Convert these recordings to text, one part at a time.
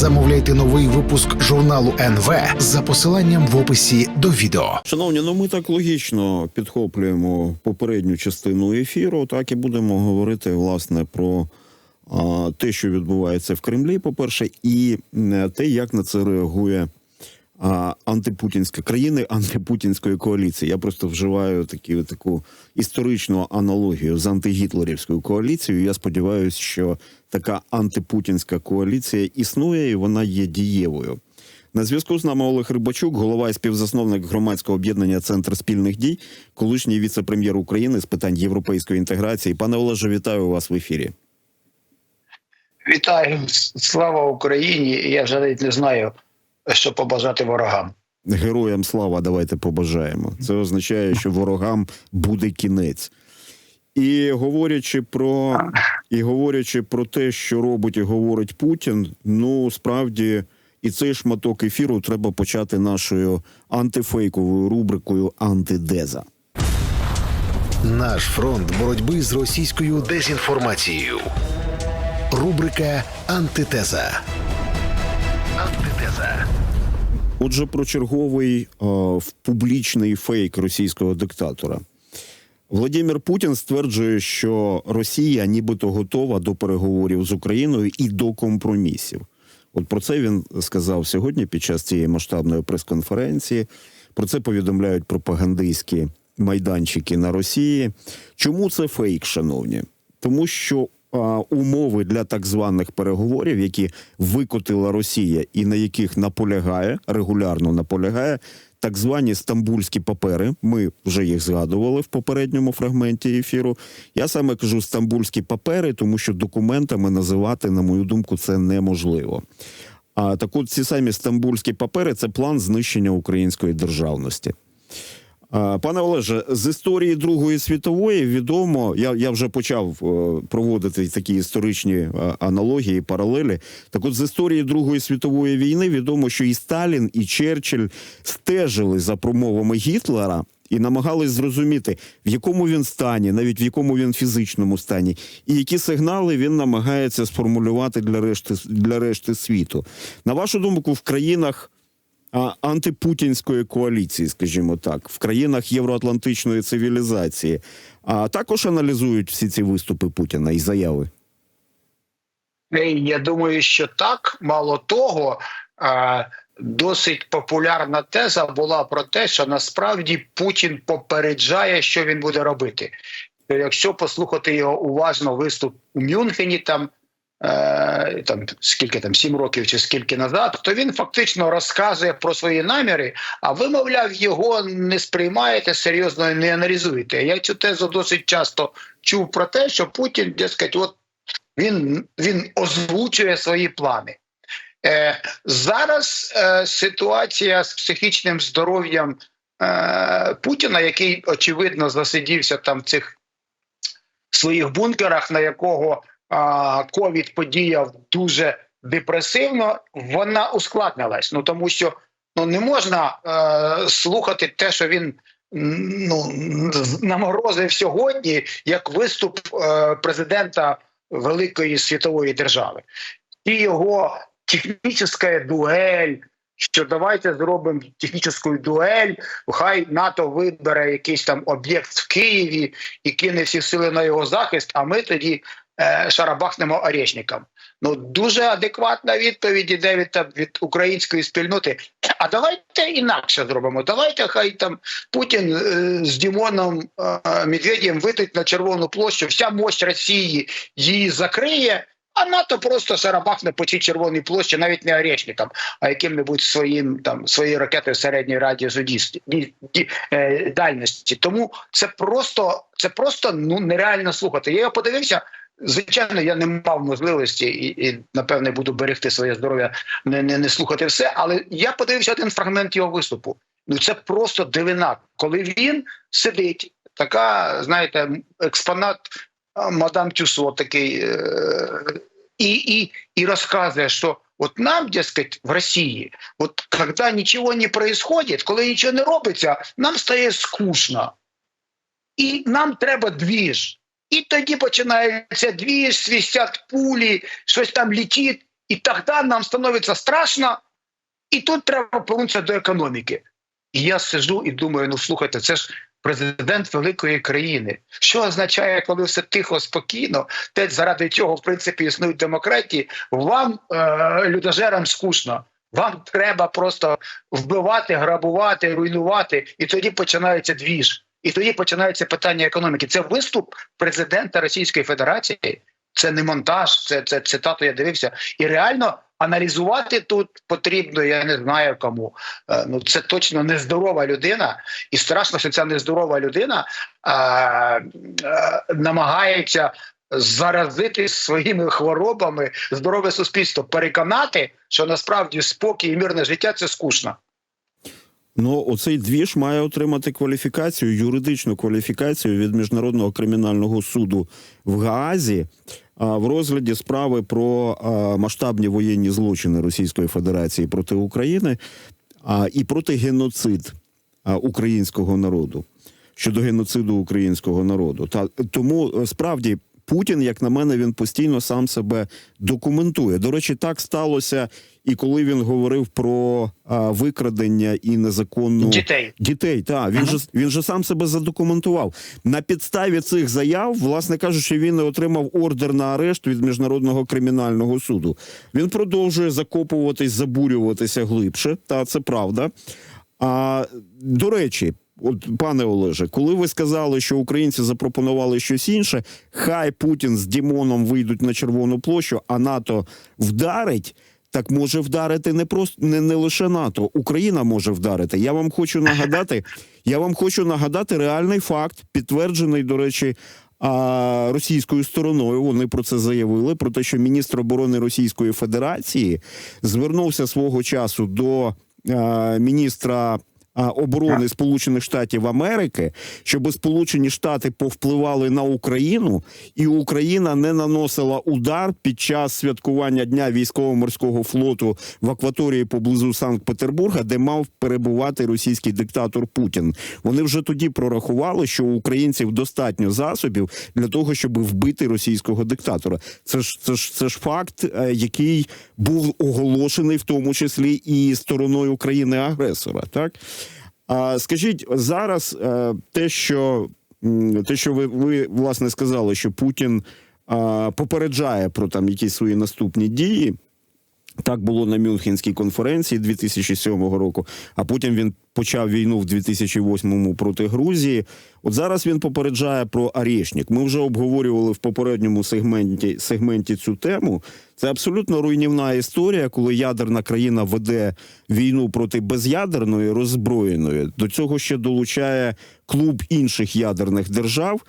Замовляйте новий випуск журналу НВ за посиланням в описі до відео. Шановні, ну ми так логічно підхоплюємо попередню частину ефіру, так і будемо говорити власне про а, те, що відбувається в Кремлі, по-перше, і м, те, як на це реагує а, антипутінська країни антипутінської коаліції. Я просто вживаю такі, таку історичну аналогію з антигітлерівською коаліцією. Я сподіваюся, що така антипутінська коаліція існує і вона є дієвою. На зв'язку з нами Олег Рибачук, голова і співзасновник громадського об'єднання Центр спільних дій, колишній віце-прем'єр України з питань європейської інтеграції. Пане Олеже, вітаю вас в ефірі. Вітаю, слава Україні! Я вже навіть не знаю, що побажати ворогам. Героям слава, давайте побажаємо. Це означає, що ворогам буде кінець. І говорячи про і говорячи про те, що робить і говорить Путін, ну справді і цей шматок ефіру треба почати нашою антифейковою рубрикою Антидеза. Наш фронт боротьби з російською дезінформацією. Рубрика Антитеза. Антитеза. Отже, про черговий е, публічний фейк російського диктатора. Владимир Путін стверджує, що Росія нібито готова до переговорів з Україною і до компромісів. От про це він сказав сьогодні під час цієї масштабної прес-конференції. Про це повідомляють пропагандистські майданчики на Росії. Чому це фейк, шановні? Тому що умови для так званих переговорів, які викотила Росія, і на яких наполягає регулярно наполягає так звані стамбульські папери. Ми вже їх згадували в попередньому фрагменті ефіру. Я саме кажу стамбульські папери, тому що документами називати, на мою думку, це неможливо. А так от ці самі стамбульські папери це план знищення української державності. Пане Олеже, з історії Другої світової відомо, я, я вже почав е, проводити такі історичні е, аналогії, паралелі. Так от з історії Другої світової війни відомо, що і Сталін, і Черчилль стежили за промовами Гітлера і намагались зрозуміти, в якому він стані, навіть в якому він фізичному стані, і які сигнали він намагається сформулювати для решти для решти світу. На вашу думку, в країнах антипутінської коаліції, скажімо так, в країнах євроатлантичної цивілізації, а також аналізують всі ці виступи Путіна і заяви. Е, Я думаю, що так. Мало того, досить популярна теза була про те, що насправді Путін попереджає, що він буде робити. Якщо послухати його уважно виступ у Мюнхені, там там скільки там сім років чи скільки назад, то він фактично розказує про свої наміри. А ви, мовляв, його не сприймаєте серйозно і не аналізуєте. Я цю тезу досить часто чув про те, що Путін, дескать, от він, він озвучує свої плани. Е, зараз е, ситуація з психічним здоров'ям е, Путіна, який очевидно засидівся там в цих своїх бункерах, на якого ковід подіяв дуже депресивно, вона ускладнилась. Ну тому що ну не можна е, слухати те, що він ну наморозив сьогодні, як виступ е, президента великої світової держави. І його технічна дуель. Що давайте зробимо технічну дуель, хай НАТО вибере якийсь там об'єкт в Києві і кине всі сили на його захист, а ми тоді шарабахнемо орешникам. Ну дуже адекватна відповідь іде від, від української спільноти. А давайте інакше зробимо. Давайте хай там Путін е, з Дімоном е, Медведєм вийдуть на Червону площу, вся мощь Росії її закриє. А НАТО просто шарабахне по цій червоній площі, навіть не орешникам, а яким-небудь своїм там своєю ракетою середньої радіусу дійсні- ді- ді- е, дальності. Тому це просто це просто ну нереально слухати. Я його подивився. Звичайно, я не мав можливості і, і напевне буду берегти своє здоров'я, не, не, не слухати все. Але я подивився один фрагмент його виступу. Ну це просто дивина, коли він сидить, така, знаєте, експонат мадам Тюсо такий, е, і, і, і розказує, що от нам, дескать, в Росії, от коли нічого не происходит, коли нічого не робиться, нам стає скучно. І нам треба двіж. І тоді починається двіж, свістять пулі, щось там летить. І тоді нам становиться страшно, і тут треба повернутися до економіки. І я сижу і думаю: ну слухайте, це ж президент великої країни. Що означає, коли все тихо, спокійно, те заради чого в принципі існують демократії, вам, е, людожерам, скучно. Вам треба просто вбивати, грабувати, руйнувати, і тоді починається двіж. І тоді починається питання економіки. Це виступ президента Російської Федерації. Це не монтаж, це, це цитату я дивився. І реально аналізувати тут потрібно, я не знаю кому. Е, Ну це точно нездорова людина, і страшно, що ця нездорова людина е, е, намагається заразити своїми хворобами здорове суспільство, переконати, що насправді спокій і мирне життя це скучно. Ну, оцей двіж має отримати кваліфікацію, юридичну кваліфікацію від міжнародного кримінального суду в Гаазі а, в розгляді справи про масштабні воєнні злочини Російської Федерації проти України і проти геноцид українського народу щодо геноциду українського народу. Та тому е, справді. Путін, як на мене, він постійно сам себе документує. До речі, так сталося і коли він говорив про а, викрадення і незаконну Дітей. Дітей, так. Він Ага. же він же сам себе задокументував. На підставі цих заяв, власне кажучи, він не отримав ордер на арешт від міжнародного кримінального суду. Він продовжує закопуватись, забурюватися глибше. Та це правда. А до речі. От, пане Олеже, коли ви сказали, що українці запропонували щось інше, хай Путін з Дімоном вийдуть на Червону площу, а НАТО вдарить. Так може вдарити не просто не, не лише НАТО, Україна може вдарити. Я вам хочу нагадати, я вам хочу нагадати реальний факт, підтверджений, до речі, російською стороною. Вони про це заявили. Про те, що міністр оборони Російської Федерації звернувся свого часу до міністра. Оборони Сполучених Штатів Америки, щоб Сполучені Штати повпливали на Україну, і Україна не наносила удар під час святкування дня військово-морського флоту в акваторії поблизу Санкт-Петербурга, де мав перебувати російський диктатор Путін. Вони вже тоді прорахували, що у українців достатньо засобів для того, щоб вбити російського диктатора. Це ж це ж це ж факт, е, який був оголошений в тому числі і стороною країни-агресора. Так а скажіть зараз е, те, що те, що ви, ви власне сказали, що Путін попереджає про там якісь свої наступні дії. Так було на Мюнхенській конференції 2007 року, а потім він почав війну в 2008 проти Грузії. От зараз він попереджає про Арєшнік. Ми вже обговорювали в попередньому сегменті, сегменті цю тему. Це абсолютно руйнівна історія, коли ядерна країна веде війну проти безядерної роззброєної. До цього ще долучає клуб інших ядерних держав,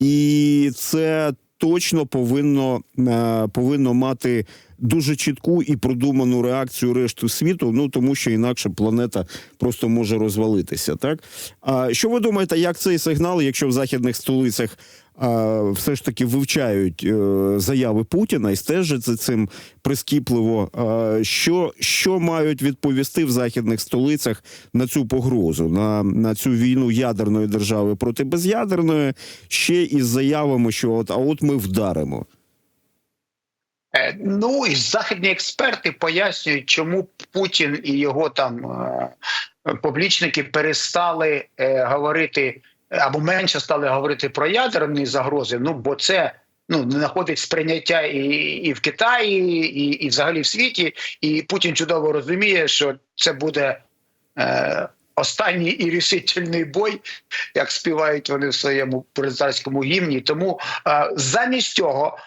і це точно повинно, е, повинно мати дуже чітку і продуману реакцію решти світу. Ну тому що інакше планета просто може розвалитися. Так а що ви думаєте, як цей сигнал, якщо в західних столицях все ж таки вивчають е, заяви Путіна і стежать за цим прискіпливо, що, що мають відповісти в західних столицях на цю погрозу, на, на цю війну ядерної держави проти безядерної, ще із заявами, що от а от ми вдаримо. Е, Ну і західні експерти пояснюють, чому Путін і його там е, публічники перестали е, говорити або менше стали говорити про ядерні загрози. Ну бо це ну не знаходить сприйняття і, і в Китаї, і, і взагалі в світі. І Путін чудово розуміє, що це буде. Е, Останній і рішительний бой, як співають вони в своєму президентському гімні. Тому е, замість цього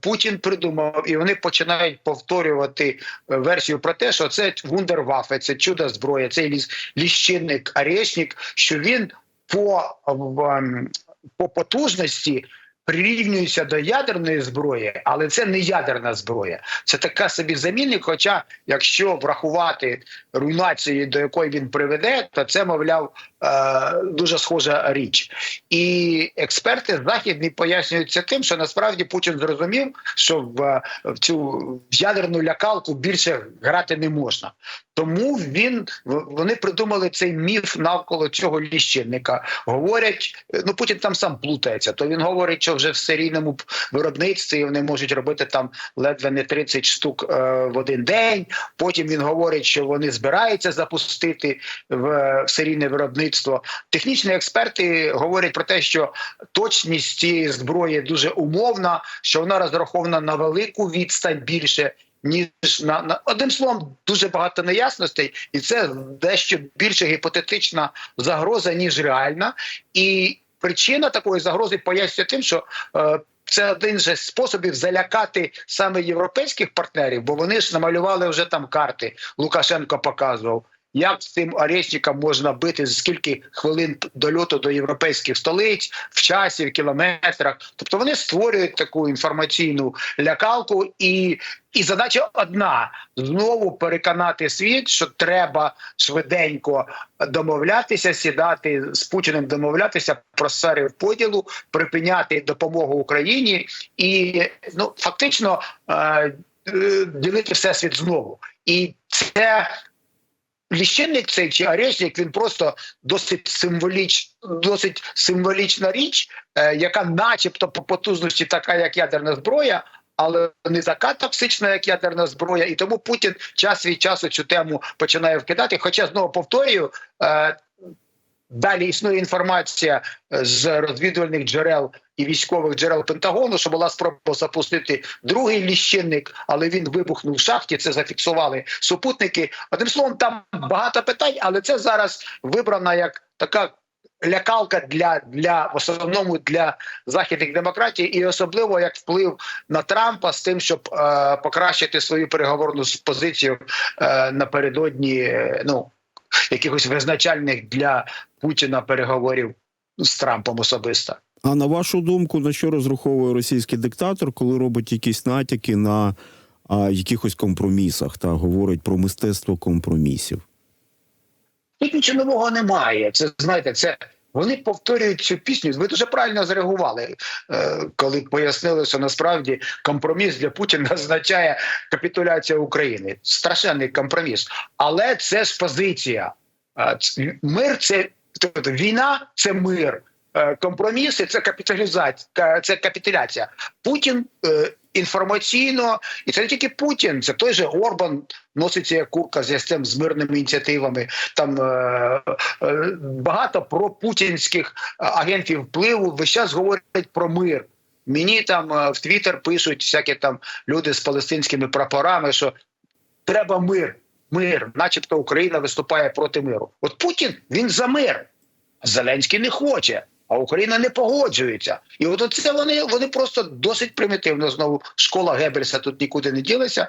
Путін придумав, і вони починають повторювати е, версію про те, що це вундервафе, це чудо зброя, цей ліс, ліщинник, орешник, що він по, ем, по потужності. Прирівнюється до ядерної зброї, але це не ядерна зброя. Це така собі замінник. Хоча, якщо врахувати руйнацію, до якої він приведе, то це, мовляв, е, дуже схожа річ. І експерти західні пояснюються тим, що насправді Путін зрозумів, що в, в цю в ядерну лякалку більше грати не можна. Тому він вони придумали цей міф навколо цього ліщинника. Говорять, ну Путін там сам плутається. То він говорить, що вже в серійному виробництві. Вони можуть робити там ледве не 30 штук е, в один день. Потім він говорить, що вони збираються запустити в серійне виробництво. Технічні експерти говорять про те, що точність цієї зброї дуже умовна, що вона розрахована на велику відстань більше. Ніж на, на одним словом, дуже багато неясностей, і це дещо більше гіпотетична загроза, ніж реальна. І причина такої загрози пояснює тим, що е, це один з способів залякати саме європейських партнерів, бо вони ж намалювали вже там карти. Лукашенко показував. Як з цим арешникам можна бити скільки хвилин дольоту до європейських столиць в часі, в кілометрах? Тобто вони створюють таку інформаційну лякалку, і, і задача одна: знову переконати світ, що треба швиденько домовлятися, сідати з Путіним, домовлятися про сфери поділу, припиняти допомогу Україні і ну фактично е, е, ділити всесвіт знову. І це ліщинник цей чи арешник, він просто досить символіч, досить символічна річ, е, яка, начебто, по потужності така, як ядерна зброя. Але не така токсична, як ядерна зброя, і тому Путін час від часу цю тему починає вкидати. Хоча знову повторюю, е, далі існує інформація е, з розвідувальних джерел і військових джерел Пентагону, що була спроба запустити другий ліщинник, але він вибухнув в шахті. Це зафіксували супутники. Одним словом, там багато питань, але це зараз вибрана як така. Лякалка для для в основному для західних демократій, і особливо як вплив на Трампа з тим, щоб е, покращити свою переговорну позицію е, напередодні е, ну якихось визначальних для Путіна переговорів з Трампом особисто. А на вашу думку, на що розраховує російський диктатор, коли робить якісь натяки на а, якихось компромісах та говорить про мистецтво компромісів? Тут нічого нового немає. Це знаєте, це вони повторюють цю пісню. Ви дуже правильно зреагували, е, коли пояснили, що насправді компроміс для Путіна означає капітуляція України. Страшенний компроміс. Але це ж позиція. Е, Мир це тобто війна, це мир. Е, Компроміси це капіталізація, це капітуляція. Путін інформаційно, і це не тільки Путін, це той же Орбан носиться як курка з ястем з мирними ініціативами. Там е, е, багато про путінських агентів впливу весь час говорять про мир. Мені там е, в Твіттер пишуть всякі там люди з палестинськими прапорами, що треба мир, мир, начебто Україна виступає проти миру. От Путін він за мир, Зеленський не хоче. А Україна не погоджується, і от це вони вони просто досить примітивно. Знову школа Геббельса тут нікуди не ділася.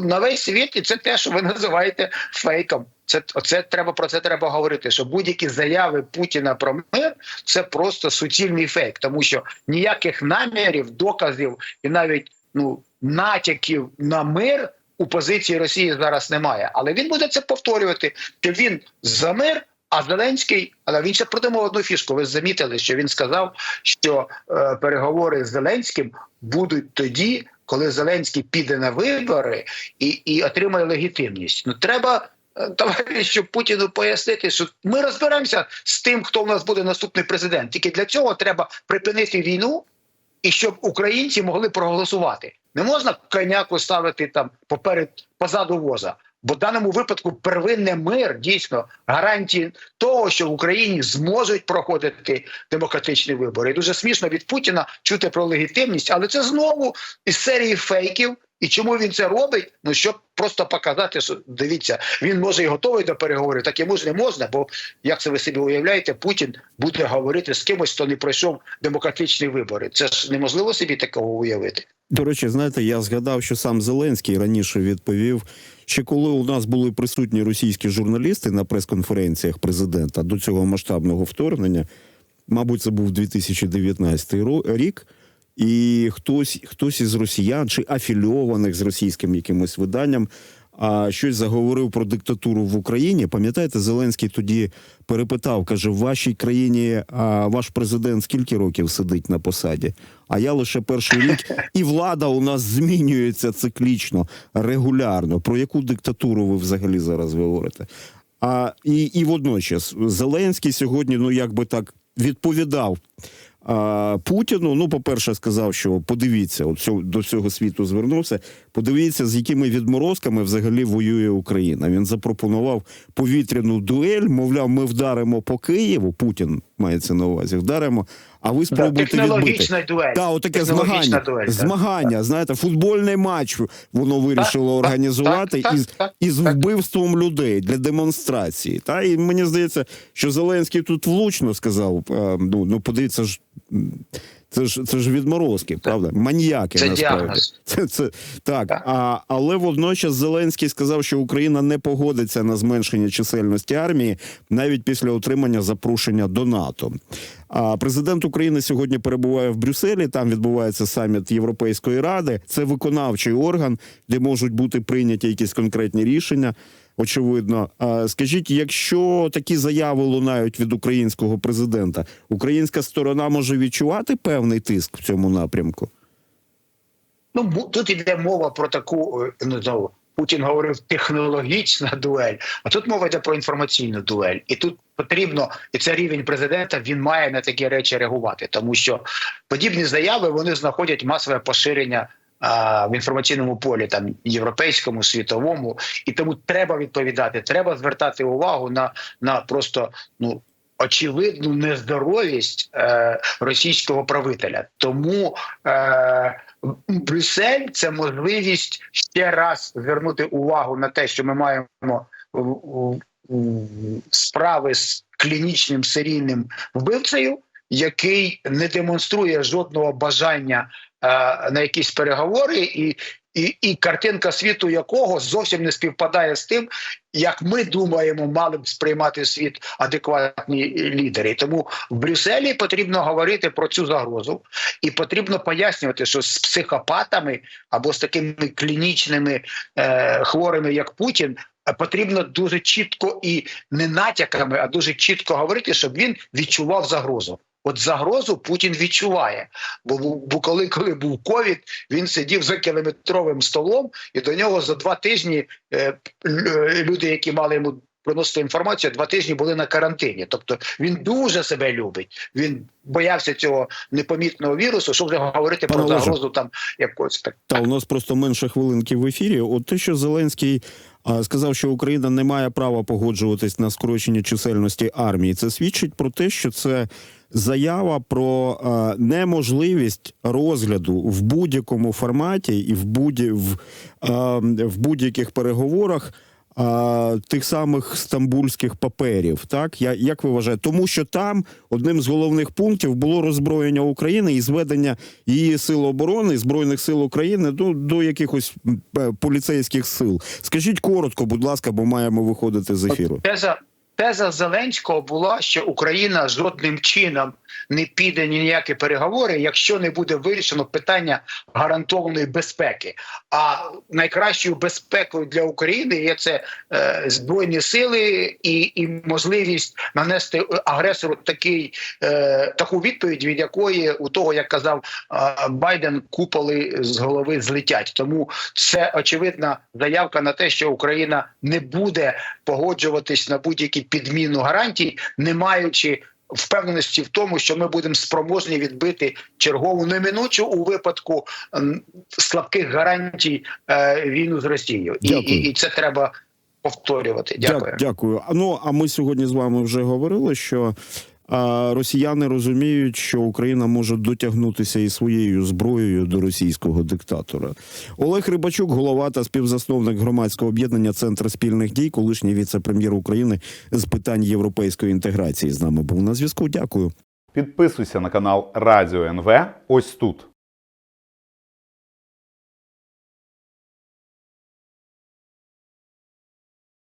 На весь світ, і це те, що ви називаєте фейком. Це оце треба про це треба говорити. Що будь-які заяви Путіна про мир це просто суцільний фейк, тому що ніяких намірів, доказів і навіть ну натяків на мир у позиції Росії зараз немає. Але він буде це повторювати. Що він за мир. А Зеленський, але він ще придумав одну фішку. Ви замітили, що він сказав, що е, переговори з Зеленським будуть тоді, коли Зеленський піде на вибори і, і отримає легітимність. Ну треба е, товаришу Путіну пояснити, що ми розберемося з тим, хто в нас буде наступний президент. Тільки для цього треба припинити війну і щоб українці могли проголосувати. Не можна коняку ставити там поперед позаду воза. Бо в даному випадку первинний мир дійсно гарантії того, що в Україні зможуть проходити демократичні вибори. І дуже смішно від Путіна чути про легітимність, але це знову із серії фейків. І чому він це робить? Ну щоб просто показати, що дивіться, він може і готовий до переговорів, так йому ж не можна. Бо як це ви собі уявляєте, Путін буде говорити з кимось, хто не пройшов демократичні вибори. Це ж неможливо собі такого уявити. До речі, знаєте, я згадав, що сам Зеленський раніше відповів, що коли у нас були присутні російські журналісти на прес-конференціях президента до цього масштабного вторгнення, мабуть, це був 2019 ро- рік. І хтось, хтось із росіян чи афільованих з російським якимось виданням а, щось заговорив про диктатуру в Україні. Пам'ятаєте, Зеленський тоді перепитав, каже: в вашій країні а, ваш президент скільки років сидить на посаді? А я лише перший рік, і влада у нас змінюється циклічно, регулярно. Про яку диктатуру ви взагалі зараз говорите? А і, і водночас Зеленський сьогодні, ну як би так відповідав а, Путіну. Ну, по-перше, сказав, що подивіться, от до цього світу звернувся. Подивіться, з якими відморозками взагалі воює Україна. Він запропонував повітряну дуель. Мовляв, ми вдаримо по Києву. Путін мається на увазі. Вдаримо, а ви спробуйте відбити. технологічна дуель. Та, отаке змагання. дуель, так. змагання, знаєте, футбольний матч воно вирішило Так, так, організувати так, із, так, із так. вбивством людей для демонстрації. Та і мені здається, що Зеленський тут влучно сказав: е, ну, ну подивіться ж. Це ж це ж відморозки, правда? Маніяки Це насправді. діагноз. Це, це так. Так. А, але водночас Зеленський сказав, що Україна не погодиться на зменшення чисельності армії навіть після отримання запрошення до НАТО. А президент України сьогодні перебуває в Брюсселі. Там відбувається саміт Європейської ради. Це виконавчий орган, де можуть бути прийняті якісь конкретні рішення. Очевидно, скажіть, якщо такі заяви лунають від українського президента, українська сторона може відчувати певний тиск в цьому напрямку? Ну тут іде мова про таку е, ну знову. Путін говорив технологічна дуель, а тут мова йде про інформаційну дуель, і тут потрібно, і це рівень президента. Він має на такі речі реагувати, тому що подібні заяви вони знаходять масове поширення в інформаційному полі, там європейському, світовому, і тому треба відповідати. Треба звертати увагу на, на просто ну. Очевидну нездоровість е, російського правителя, тому е, Брюссель це можливість ще раз звернути увагу на те, що ми маємо справи з клінічним серійним вбивцею, який не демонструє жодного бажання на якісь переговори, і, і, і картинка світу якого зовсім не співпадає з тим, як ми думаємо, мали б сприймати світ адекватні лідери. Тому в Брюсселі потрібно говорити про цю загрозу, і потрібно пояснювати, що з психопатами або з такими клінічними е, хворими, як Путін. е, Потрібно дуже чітко і не натяками, а дуже чітко говорити, щоб він відчував загрозу. От загрозу Путін відчуває. Бо, бо коли, коли був ковід, він сидів за кілометровим столом, і до нього за два тижні е, люди, які мали йому приносити інформацію, два тижні були на карантині. Тобто він дуже себе любить. Він боявся цього непомітного вірусу, щоб вже говорити Пане про загрозу там якогось так. Та у нас просто менше хвилинки в ефірі. От те, що Зеленський сказав, що Україна не має права погоджуватись на скорочення чисельності армії, це свідчить про те, що це заява про а, неможливість розгляду в будь-якому форматі і в будь в, а, в будь-яких переговорах. А, тих самих стамбульських паперів, так я як ви вважаєте, тому що там одним з головних пунктів було роззброєння України і зведення її сил оборони збройних сил України до, до якихось е, поліцейських сил. Скажіть коротко, будь ласка, бо маємо виходити з ефіру. Теза, теза Зеленського була, що Україна жодним чином не піде ні ніякі переговори, якщо не буде вирішено питання гарантованої безпеки. А найкращою безпекою для України є це е, збройні сили і, і можливість нанести агресору такий, е, таку відповідь, від якої у того, як казав е, Байден, куполи з голови злетять. Тому це очевидна заявка на те, що Україна не буде погоджуватись на будь-які підміну гарантій, не маючи. Впевненості в тому, що ми будемо спроможні відбити чергову неминучу у випадку слабких гарантій е, війну з Росією, і, і, і це треба повторювати. Дякую. Дя- Дякую. Ну а ми сьогодні з вами вже говорили, що росіяни розуміють, що Україна може дотягнутися і своєю зброєю до російського диктатора. Олег Рибачук, голова та співзасновник громадського об'єднання Центр спільних дій, колишній віце-прем'єр України з питань європейської інтеграції. З нами був на зв'язку. Дякую. Підписуйся на канал Радіо НВ ось тут.